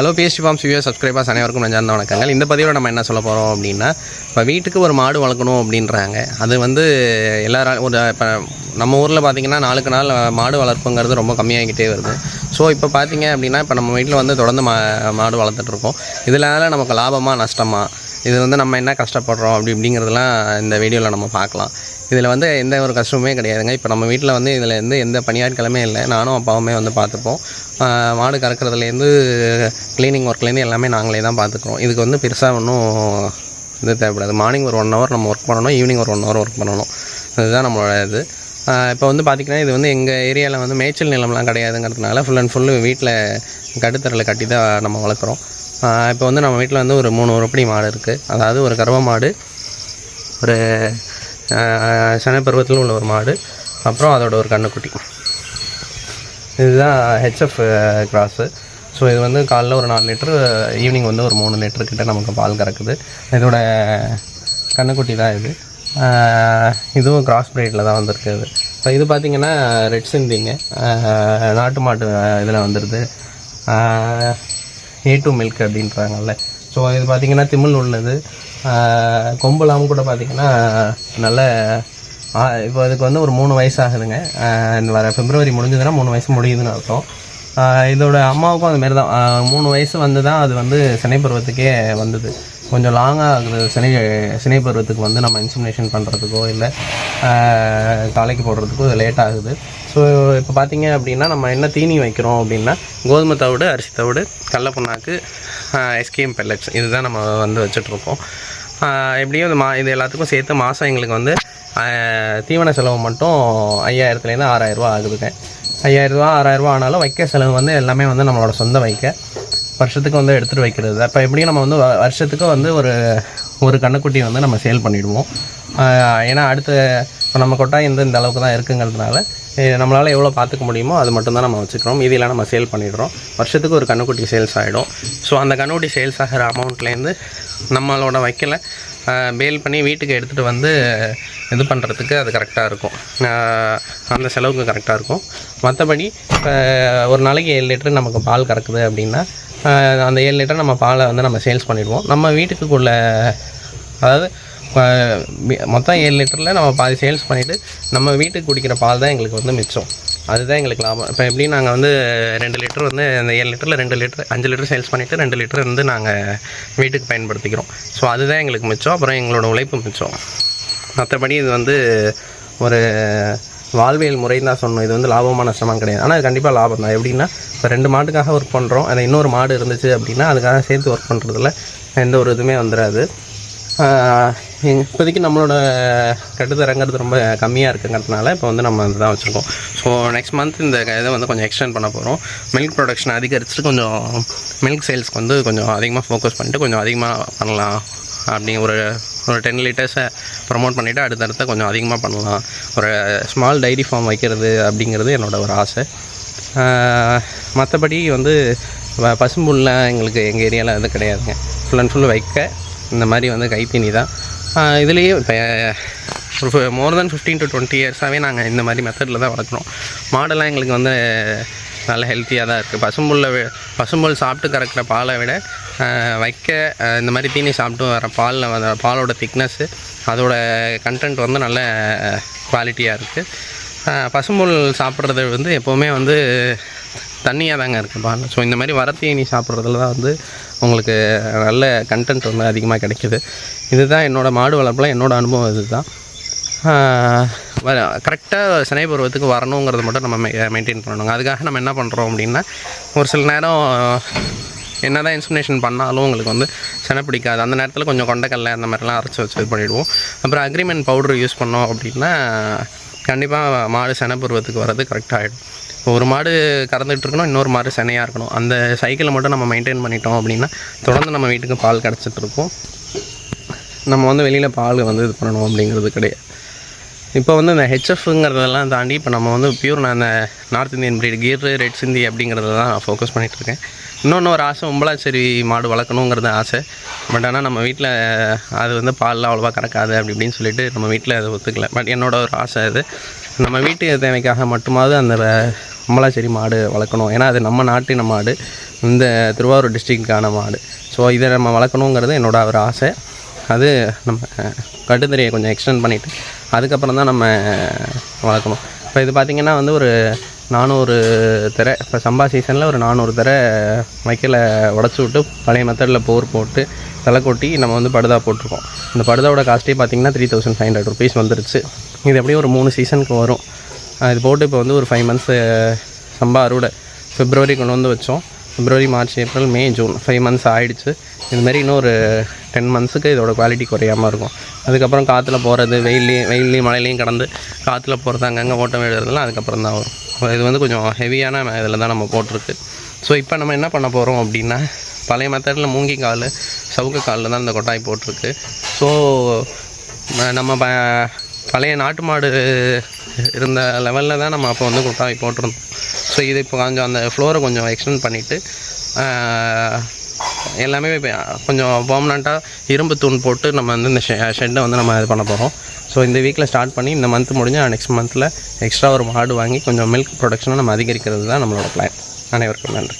Hello BST farm சிவியோ subscribers அனைவருக்கும் நஞ்சார்ந்த வணக்கங்கள். இந்த பதிவில் நம்ம என்ன சொல்ல போகிறோம் அப்படின்னா இப்போ வீட்டுக்கு ஒரு மாடு வளர்க்கணும் அப்படின்றாங்க. அது வந்து எல்லாரும் ஒரு இப்போ நம்ம ஊரில் பார்த்தீங்கன்னா நாளுக்கு நாள் மாடு வளர்ப்புங்கிறது ரொம்ப கம்மியாகிக்கிட்டே வருது. ஸோ இப்போ பார்த்தீங்க அப்படின்னா இப்போ நம்ம வீட்டில் வந்து தொடர்ந்து மா மாடு வளர்த்துட்ருக்கோம். இதனால நமக்கு லாபமாக நஷ்டமா? இது வந்து நம்ம என்ன கஷ்டப்படுறோம் அப்படி இப்படிங்கிறதுலாம் இந்த வீடியோவில் நம்ம பார்க்கலாம். இதில் வந்து எந்த ஒரு கஷ்டமுமே கிடையாதுங்க. இப்போ நம்ம வீட்டில் வந்து இதில் இருந்து எந்த பணியாட்களுமே இல்லை. நானும் அப்பாவுமே வந்து பார்த்துப்போம். மாடு கறக்கிறதுலேருந்து க்ளீனிங் ஒர்க்லேருந்து எல்லாமே நாங்களே தான் பார்த்துக்குறோம். இதுக்கு வந்து பெருசாக ஒன்றும் இது தேவைப்படாது. மார்னிங் ஒரு ஒன் ஹவர் நம்ம ஒர்க் பண்ணணும். ஈவினிங் ஒரு ஒன் ஹவர் ஒர்க் பண்ணணும். இதுதான் நம்மளோட இது. இப்போ வந்து பார்த்திங்கன்னா இது வந்து எங்கள் ஏரியாவில் வந்து மேய்ச்சல் நிலம்லாம் கிடையாதுங்கிறதுனால ஃபுல் அண்ட் ஃபுல்லு வீட்டில் கட்டுத்தரில் கட்டி தான் நம்ம வளர்க்குறோம். இப்போ வந்து நம்ம வீட்டில் வந்து ஒரு மூணு உருப்படி மாடு இருக்குது அதாவது ஒரு கறவை மாடு ஒரு சனப்பருவத்தில் உள்ள ஒரு மாடு. அப்புறம் அதோட ஒரு கண்ணுக்குட்டி. இதுதான் ஹெச்எஃப் கிராஸு ஸோ இது வந்து காலைல ஒரு நாலு லிட்ரு ஈவினிங் வந்து ஒரு மூணு லிட்டர் கிட்டே நமக்கு பால் கறக்குது. இதோட கண்ணுக்குட்டி தான் இது. இதுவும் கிராஸ் பிரீடில் தான் வந்திருக்கு இது. இப்போ இது பார்த்திங்கன்னா ரெட் சிந்திங்க நாட்டு மாட்டு இதில் வந்துடுது ஏ டூ மில்க் அப்படின்றாங்கல்ல. ஸோ இது பார்த்திங்கன்னா திமிழ் உள்ளது. ஆஹ் கொம்புலாம் கூட பார்த்திங்கன்னா நல்ல இப்போ அதுக்கு வந்து ஒரு மூணு வயசு ஆகுதுங்க இந்த வர பிப்ரவரி முடிஞ்சதுன்னா மூணு வயசு முடியுதுன்னு அர்த்தம். இதோட அம்மாவுக்கும் அதுமாரி தான் மூணு வயசு வந்து தான் அது வந்து சினை பருவத்துக்கே வந்தது. கொஞ்சம் லாங்காக ஆகுது சினை சினை பருவத்துக்கு வந்து நம்ம இன்சிமினேஷன் பண்ணுறதுக்கோ இல்லை தலைக்கு போடுறதுக்கோ லேட் ஆகுது. ஸோ இப்போ பார்த்தீங்க அப்படின்னா நம்ம என்ன தீனி வைக்கிறோம் அப்படின்னா கோதுமை தவிடு அரிசி தவிடு கடல புண்ணாக்கு எஸ்கேஎம் பெல்லட்ஸ் இதுதான் நம்ம வந்து வச்சுட்ருக்கோம் எப்படியும் இந்த மா இது எல்லாத்துக்கும் சேர்த்து மாதம் எங்களுக்கு வந்து தீவன செலவு மட்டும் ஐயாயிரத்துலேருந்து ஆறாயிரரூவா ஆகுதுங்க. ஐயாயிரரூவா ஆறாயிரரூவா ஆனாலும் வைக்க செலவு வந்து எல்லாமே வந்து நம்மளோட சொந்த வைக்க வருஷத்துக்கு வந்து எடுத்துகிட்டு வைக்கிறது. தான் இப்போ எப்படியும் நம்ம வந்து வ- வருஷத்துக்கு வந்து ஒரு ஒரு கண்ணுக்குட்டி வந்து நம்ம சேல் பண்ணிவிடுவோம் ஏன்னா அடுத்த இப்போ நம்ம கொட்டாய் இந்த இந்த அளவுக்கு தான் இருக்குங்கிறதுனால நம்மளால் எவ்வளோ பார்த்துக்க முடியுமோ அது மட்டும் தான் நம்ம வச்சுக்கிறோம். மீதியெல்லாம் நம்ம சேல் பண்ணிடுறோம். வருஷத்துக்கு ஒரு கண்ணுக்குட்டி சேல்ஸ் ஆகிடும் ஸோ அந்த கண்ணுக்குட்டி சேல்ஸ் ஆகிற அமௌண்ட்லேருந்து நம்மளோட வைக்கல பேல் பண்ணி வீட்டுக்கு எடுத்துகிட்டு வந்து இது பண்ணுறதுக்கு அது கரெக்டாக இருக்கும். அந்த செலவுக்கு கரெக்டாக இருக்கும். மற்றபடி இப்போ ஒரு நாளைக்கு ஏழு லிட்டர் நமக்கு பால் கறக்குது அப்படின்னா அந்த ஏழு லிட்டர் நம்ம பாலை வந்து நம்ம சேல்ஸ் பண்ணிடுவோம். நம்ம வீட்டுக்குள்ள அதாவது மொத்தம் ஏழு லிட்டரில் நம்ம பாதி சேல்ஸ் பண்ணிவிட்டு நம்ம வீட்டுக்கு குடிக்கிற பால் தான் எங்களுக்கு வந்து மிச்சம். அதுதான் எங்களுக்கு லாபம். இப்போ எப்படி நாங்கள் வந்து ரெண்டு லிட்டர் வந்து அந்த ஏழு லிட்டரில் ரெண்டு லிட்டர் அஞ்சு லிட்டர் சேல்ஸ் பண்ணிவிட்டு ரெண்டு லிட்டர் வந்து நாங்கள் வீட்டுக்கு பயன்படுத்திக்கிறோம். ஸோ அதுதான் எங்களுக்கு மிச்சம். அப்புறம் எங்களோட உழைப்பு மிச்சம். மற்றபடி இது வந்து ஒரு வாழ்வியல் முறைன்னு தான் சொன்னோம் இது வந்து லாபமான நஷ்டமாக கிடையாது. ஆனால் அது கண்டிப்பாக லாபம் தான். எப்படின்னா இப்போ ரெண்டு மாட்டுக்காக ஒர்க் பண்ணுறோம் அது இன்னொரு மாடு இருந்துச்சு அப்படின்னா அதுக்காக சேர்த்து ஒர்க் பண்ணுறதுல எந்த ஒரு இதுவுமே வந்துடாது இப்போதைக்கு நம்மளோட கட்டுத்தரங்கிறது ரொம்ப கம்மியாக இருக்குங்கிறதுனால இப்போ வந்து நம்ம இதுதான் வச்சுருக்கோம். ஸோ நெக்ஸ்ட் மந்த் இந்த இதை வந்து கொஞ்சம் எக்ஸ்டெண்ட் பண்ண போகிறோம் மில்க் ப்ரொடக்ஷன் அதிகரிச்சுட்டு கொஞ்சம் மில்க் சேல்ஸ்க்கு வந்து கொஞ்சம் அதிகமாக ஃபோக்கஸ் பண்ணிட்டு கொஞ்சம் அதிகமாக பண்ணலாம். அப்படிங்க ஒரு ஒரு டென் லிட்டர்ஸை ப்ரமோட் பண்ணிவிட்டு அடுத்தடுத்த கொஞ்சம் அதிகமாக பண்ணலாம். ஒரு ஸ்மால் டைரி ஃபார்ம் வைக்கிறது அப்படிங்கிறது என்னோடய ஒரு ஆசை. மற்றபடி வந்து வ- பசும்புல்லாம் எங்களுக்கு எங்கள் ஏரியாவில் அது கிடையாதுங்க. ஃபுல் அண்ட் ஃபுல் வைக்க இந்த மாதிரி வந்து கைத்தீனி தான். இதுலேயே இப்போ ஒரு more than fifteen to twenty இயர்ஸாகவே நாங்கள் இந்த மாதிரி மெத்தடில் தான் வளர்க்குறோம். மாடெல்லாம் எங்களுக்கு வந்து நல்ல ஹெல்த்தியாக தான் இருக்குது பசும்புல்லை பசும்புல் சாப்பிட்டு கறக்கிற பாலை விட வைக்க இந்த மாதிரி தீனி சாப்பிட்டு வர பாலில் வர பாலோட திக்னஸ்ஸு அதோட கண்டென்ட் வந்து நல்ல குவாலிட்டியாக இருக்குது பசும்புல் சாப்பிட்றது வந்து எப்போவுமே வந்து தண்ணியாக தாங்க இருக்குது பால். ஸோ இந்த மாதிரி வரத்தீனி சாப்பிட்றதுல தான் வந்து உங்களுக்கு நல்ல கண்டென்ட் வந்து அதிகமாக கிடைக்குது. இதுதான் என்னோடய மாடு வளர்ப்பில் என்னோடய அனுபவம் இதுதான். கரெக்டாக சினை பருவத்துக்கு வரணுங்கிறத மட்டும் நம்ம மெயின்டைன் பண்ணணுங்க. அதுக்காக நம்ம என்ன பண்ணுறோம் அப்படின்னா ஒரு சில நேரம் என்ன தான் இன்சுமினேஷன் பண்ணாலும் உங்களுக்கு வந்து செனை பிடிக்காது. அந்த நேரத்தில் கொஞ்சம் கொண்டக்கடலை அந்த மாதிரிலாம் அரைச்சி வச்சு இது பண்ணிவிடுவோம் அப்புறம் அக்ரிமெண்ட் பவுடர் யூஸ் பண்ணோம் அப்படின்னா கண்டிப்பாக மாடு செனை பருவத்துக்கு வர்றது இப்போ ஒரு மாடு கறந்துட்டு இருக்கணும் இன்னொரு மாடு செனையாக இருக்கணும். அந்த சைக்கிளை மட்டும் நம்ம மெயின்டைன் பண்ணிட்டோம் அப்படின்னா தொடர்ந்து நம்ம வீட்டுக்கு பால் கிடச்சிட்ருக்கும் நம்ம வந்து வெளியில் பால் வந்து இது பண்ணணும் அப்படிங்கிறது கிடையாது. இப்போ வந்து இந்த ஹெச்எஃப்ங்கிறதெல்லாம் தாண்டி இப்போ நம்ம வந்து பியூர் நான் அந்த north Indian breed Gir red Sindhi அப்படிங்கிறத தான் நான் ஃபோக்கஸ் பண்ணிகிட்ருக்கேன். இன்னொன்று ஒரு ஆசை உம்பளாச்சேரி மாடு வளர்க்கணுங்கிறது ஆசை. பட் ஆனால் நம்ம வீட்டில் அது வந்து பால்லாம் அவ்வளோவா கறக்காது அப்படி இப்படின்னு சொல்லிட்டு நம்ம வீட்டில் அதை ஒத்துக்கல. பட் என்னோட ஒரு ஆசை அது. நம்ம வீட்டு தேவைக்காக மட்டுமாவது அந்த அம்பலாச்சேரி மாடு வளர்க்கணும். ஏன்னா அது நம்ம நாட்டின மாடு. இந்த திருவாரூர் டிஸ்ட்ரிக்டுக்கான மாடு. ஸோ இதை நம்ம வளர்க்கணுங்கிறது என்னோடய ஒரு ஆசை. அது நம்ம கட்டுத்தறியை கொஞ்சம் எக்ஸ்டெண்ட் பண்ணிவிட்டு அதுக்கப்புறம் தான் நம்ம வளர்க்கணும். இப்போ இது பார்த்திங்கன்னா வந்து ஒரு நானூறு திரை இப்போ சம்பா சீசனில் ஒரு நானூறு திரை வைக்கலை உடச்சி விட்டு பழைய மெத்தடில் போர் போட்டு தலை கொட்டி நம்ம வந்து படுதா போட்டிருக்கோம். இந்த படுதாவோட காஸ்ட்டே பார்த்திங்கன்னா three thousand five hundred rupees வந்துருச்சு. இது எப்படியும் ஒரு மூணு சீசனுக்கு வரும். இது போட்டு இப்போ வந்து ஒரு ஃபைவ் மந்த்ஸு சம்பா அறுவடை ஃபிப்ரவரி கொண்டு வந்து வச்சோம். February March April May June five months ஆகிடுச்சு இதுமாரி இன்னும் ஒரு டென் மந்த்ஸுக்கு இதோட குவாலிட்டி குறையாமல் இருக்கும். அதுக்கப்புறம் காற்றுல போகிறது வெயில்லையும் வெயில்லையும் மழையிலையும் கடந்து காற்றுல போகிறது அங்கங்கே ஓட்டம் விழுறதுலாம் அதுக்கப்புறம் தான் வரும். இது வந்து கொஞ்சம் ஹெவியான இதில் தான் நம்ம போட்டிருக்கு. ஸோ இப்போ நம்ம என்ன பண்ண போகிறோம் அப்படின்னா பழைய மெத்தடில் மூங்கி கால் சவுக்கு காலில் தான் இந்த கொட்டாய் போட்டிருக்கு. ஸோ நம்ம ப பழைய நாட்டு மாடு இருந்த லெவலில் தான் நம்ம அப்போ வந்து கொட்டாய் போட்டிருந்தோம். ஸோ இது இப்போ கொஞ்சம் அந்த ஃப்ளோரை கொஞ்சம் எக்ஸ்டெண்ட் பண்ணிவிட்டு எல்லாமே இப்போ கொஞ்சம் பர்மனண்ட்டாக இரும்பு தூண் போட்டு நம்ம வந்து இந்த ஷெ ஷெட்டை வந்து நம்ம இது பண்ண போகிறோம் ஸோ இந்த வீக்கில் ஸ்டார்ட் பண்ணி இந்த மந்த் முடிஞ்சால் நெக்ஸ்ட் மந்தில் எக்ஸ்ட்ரா ஒரு மாடு வாங்கி கொஞ்சம் மில்க் ப்ரொடக்ஷனை நம்ம அதிகரிக்கிறது தான் நம்மளோட பிளான் அனைவருக்கும் நன்றி.